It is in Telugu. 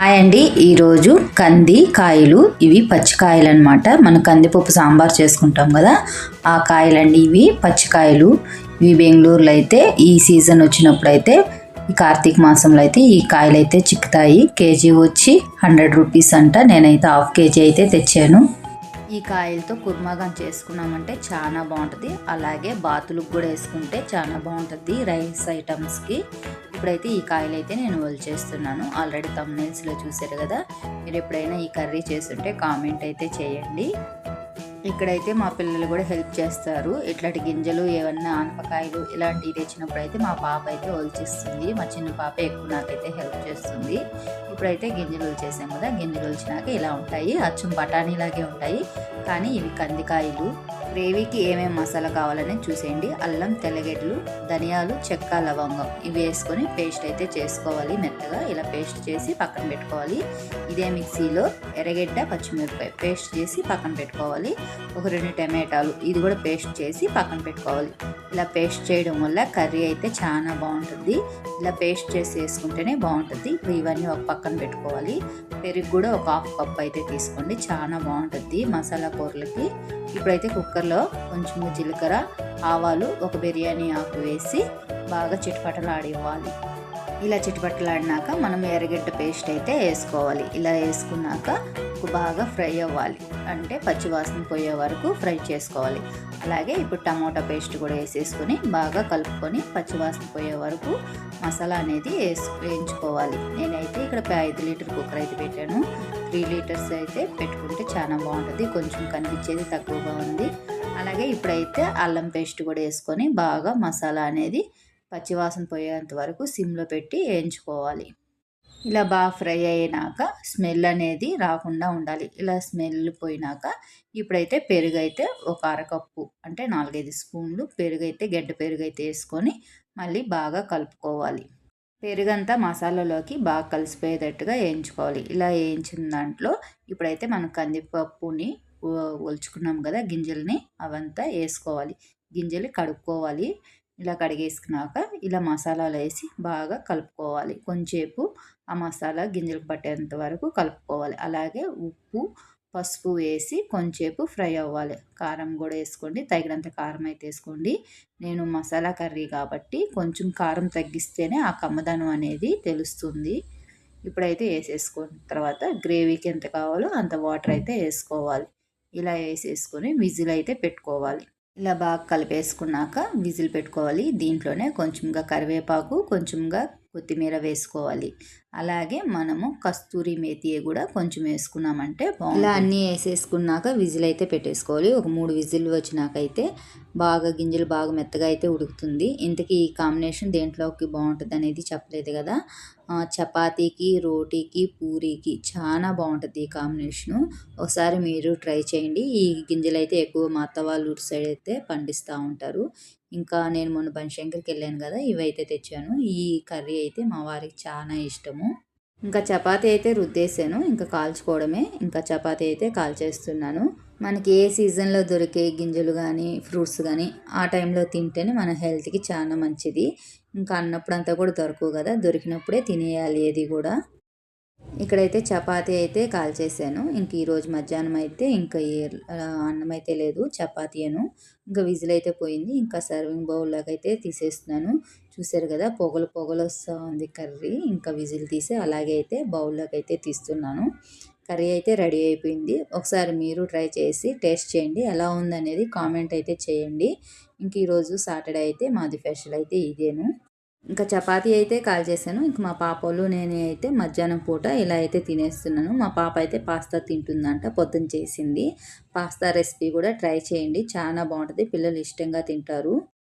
హాయ్ అండి. ఈరోజు కంది కాయలు ఇవి పచ్చికాయలు అనమాట మనం కందిపప్పు సాంబార్ చేసుకుంటాం కదా. ఆ కాయలండి ఇవి పచ్చికాయలు ఇవి బెంగళూరులో అయితే ఈ సీజన్ వచ్చినప్పుడు అయితే ఈ కార్తీక మాసంలో అయితే ఈ కాయలు అయితే చిక్కుతాయి. కేజీ వచ్చి హండ్రెడ్ రూపీస్ అంట. నేనైతే హాఫ్ కేజీ అయితే తెచ్చాను. ఈ కాయలతో కుర్మాగాన్ చేసుకున్నామంటే చాలా బాగుంటుంది. అలాగే బాతులకు కూడా వేసుకుంటే చాలా బాగుంటుంది రైస్ ఐటమ్స్కి. ఇప్పుడైతే ఈ కాయలు అయితే నేను చేస్తున్నాను. ఆల్రెడీ తమ్నైల్స్లో చూసారు కదా. మీరు ఎప్పుడైనా ఈ కర్రీ చేస్తుంటే కామెంట్ అయితే చేయండి. ఇక్కడైతే మా పిల్లలు కూడా హెల్ప్ చేస్తారు. ఇట్లాంటి గింజలు ఏమన్నా ఆనపకాయలు ఇలాంటివి తెచ్చినప్పుడు అయితే మా పాప అయితే ఒలిచిస్తుంది. మా చిన్న పాప ఎక్కువ నాకైతే హెల్ప్ చేస్తుంది. ఇప్పుడైతే గింజలు ఒలిచేసాం కదా గింజలు ఒలిచినాక ఇలా ఉంటాయి. అచ్చం బఠానీలాగే ఉంటాయి. కానీ ఇవి కందికాయలు గ్రేవీకి ఏమేమి మసాలా కావాలని చూసేయండి. అల్లం తెల్లగడ్డలు ధనియాలు చెక్క లవంగం. ఇవి వేసుకొని పేస్ట్ అయితే చేసుకోవాలి. మెత్తగా ఇలా పేస్ట్ చేసి పక్కన పెట్టుకోవాలి. ఇదే మిక్సీలో ఎర్రగడ్డ పచ్చిమిరపకాయ పేస్ట్ చేసి పక్కన పెట్టుకోవాలి. ఒక రెండు టమాటాలు ఇది కూడా పేస్ట్ చేసి పక్కన పెట్టుకోవాలి. ఇలా పేస్ట్ చేయడం వల్ల కర్రీ అయితే చాలా బాగుంటుంది. ఇలా పేస్ట్ చేసి వేసుకుంటేనే బాగుంటుంది. ఇప్పుడు ఇవన్నీ ఒక పక్కన పెట్టుకోవాలి. పెరుగు కూడా ఒక హాఫ్ కప్ అయితే తీసుకోండి. చాలా బాగుంటుంది మసాలా కూరలకి. ఇప్పుడైతే కుక్కర్ కుక్కర్లో కొంచెం జీలకర్ర ఆవాలు ఒక బిర్యానీ ఆకు వేసి బాగా చిటపటలాడివ్వాలి. ఇలా చిటపటలాడినాక మనం ఎర్రగడ్డ పేస్ట్ అయితే వేసుకోవాలి. ఇలా వేసుకున్నాక బాగా ఫ్రై అవ్వాలి. అంటే పచ్చివాసన పోయే వరకు ఫ్రై చేసుకోవాలి. అలాగే ఇప్పుడు టమోటా పేస్ట్ కూడా వేసేసుకొని బాగా కలుపుకొని పచ్చివాసన పోయే వరకు మసాలా అనేది వేసు వేయించుకోవాలి. నేనైతే ఇక్కడ ఐదు లీటర్ కుక్కర్ అయితే పెట్టాను. త్రీ లీటర్స్ అయితే పెట్టుకుంటే చాలా బాగుంటుంది. కొంచెం కనిపించేది తక్కువగా ఉంది. అలాగే ఇప్పుడైతే అల్లం పేస్ట్ కూడా వేసుకొని బాగా మసాలా అనేది పచ్చివాసన పోయేంత వరకు సిమ్లో పెట్టి వేయించుకోవాలి. ఇలా బాగా ఫ్రై అయినాక స్మెల్ అనేది రాకుండా ఉండాలి. ఇలా స్మెల్ పోయినాక ఇప్పుడైతే పెరుగు అయితే ఒక అరకప్పు అంటే నాలుగైదు స్పూన్లు పెరుగు అయితే గడ్డ పెరుగు అయితే వేసుకొని మళ్ళీ బాగా కలుపుకోవాలి. పెరుగంతా మసాలాలోకి బాగా కలిసిపోయేటట్టుగా వేయించుకోవాలి. ఇలా వేయించిన దాంట్లో ఇప్పుడైతే మనం కందిపప్పుని ఒలుచుకున్నాం కదా గింజల్ని అవంతా వేసుకోవాలి. గింజలు కడుక్కోవాలి. ఇలా కడిగేసుకున్నాక ఇలా మసాలాలు వేసి బాగా కలుపుకోవాలి. కొంచెంసేపు ఆ మసాలా గింజలకు పట్టేంత వరకు కలుపుకోవాలి. అలాగే ఉప్పు పసుపు వేసి కొంచెంసేపు ఫ్రై అవ్వాలి. కారం కూడా వేసుకోండి. తగినంత కారం అయితే వేసుకోండి. నేను మసాలా కర్రీ కాబట్టి కొంచెం కారం తగ్గిస్తేనే ఆ కమ్మదనం అనేది తెలుస్తుంది. ఇప్పుడైతే వేసేసుకున్న తర్వాత గ్రేవీకి ఎంత కావాలో అంత వాటర్ అయితే వేసుకోవాలి. ఇలా వేసేసుకొని విజిల్ అయితే పెట్టుకోవాలి. ఇలా బాగా కలిపేసుకున్నాక విజిల్ పెట్టుకోవాలి. దీంట్లోనే కొంచెంగా కరివేపాకు కొంచెంగా కొత్తిమీర వేసుకోవాలి. అలాగే మనము కస్తూరి మేతి కూడా కొంచెం వేసుకున్నామంటే ఇలా అన్నీ వేసేసుకున్నాక విజిల్ అయితే పెట్టేసుకోవాలి. ఒక మూడు విజిల్ వచ్చినాకైతే బాగా గింజలు బాగా మెత్తగా అయితే ఉడుకుతుంది. ఇంతకీ ఈ కాంబినేషన్ దేంట్లోకి బాగుంటుంది అనేది చెప్పలేదు కదా. చపాతీకి రోటీకి పూరీకి చాలా బాగుంటుంది ఈ కాంబినేషను. ఒకసారి మీరు ట్రై చేయండి. ఈ గింజలు అయితే ఎక్కువ మా అత్త వాళ్ళు సైడ్ అయితే పండిస్తూ ఉంటారు. ఇంకా నేను మొన్న బనశంకర్కి వెళ్ళాను కదా ఇవైతే తెచ్చాను. ఈ కర్రీ అయితే మా వారికి చాలా ఇష్టము. ఇంకా చపాతీ అయితే రుద్దేశాను ఇంకా కాల్చుకోవడమే. ఇంకా చపాతీ అయితే కాల్చేస్తున్నాను. మనకి ఏ సీజన్లో దొరికే గింజలు కానీ ఫ్రూట్స్ కానీ ఆ టైంలో తింటేనే మన హెల్త్కి చాలా మంచిది. ఇంకా అన్నప్పుడంతా కూడా దొరకవు కదా దొరికినప్పుడే తినేయాలి ఏది కూడా. ఇక్కడైతే చపాతీ అయితే కాల్చేసాను ఇంక ఈరోజు మధ్యాహ్నం అయితే ఇంకా అన్నం అయితే లేదు చపాతీను ఇంకా విజిల్ అయితే పోయింది. ఇంకా సర్వింగ్ బౌల్లోకి అయితే తీసేస్తున్నాను. చూసారు కదా పొగలు పొగలు వస్తూ ఉంది కర్రీ. ఇంకా విజిల్ తీసి అలాగే అయితే బౌల్లోకి అయితే తీస్తున్నాను. కర్రీ అయితే రెడీ అయిపోయింది. ఒకసారి మీరు ట్రై చేసి టేస్ట్ చేయండి. ఎలా ఉందనేది కామెంట్ అయితే చేయండి. ఇంక ఈరోజు సాటర్డే అయితే మాది స్పెషల్ అయితే ఇదేను. ఇంకా చపాతీ అయితే కాల్ చేశాను. ఇంక మా పాపలు నేను అయితే మధ్యాహ్నం పూట ఇలా అయితే తినేస్తున్నాను. మా పాప అయితే పాస్తా తింటుందంట పొద్దున్న చేసింది. పాస్తా రెసిపీ కూడా ట్రై చేయండి. చాలా బాగుంటుంది. పిల్లలు ఇష్టంగా తింటారు.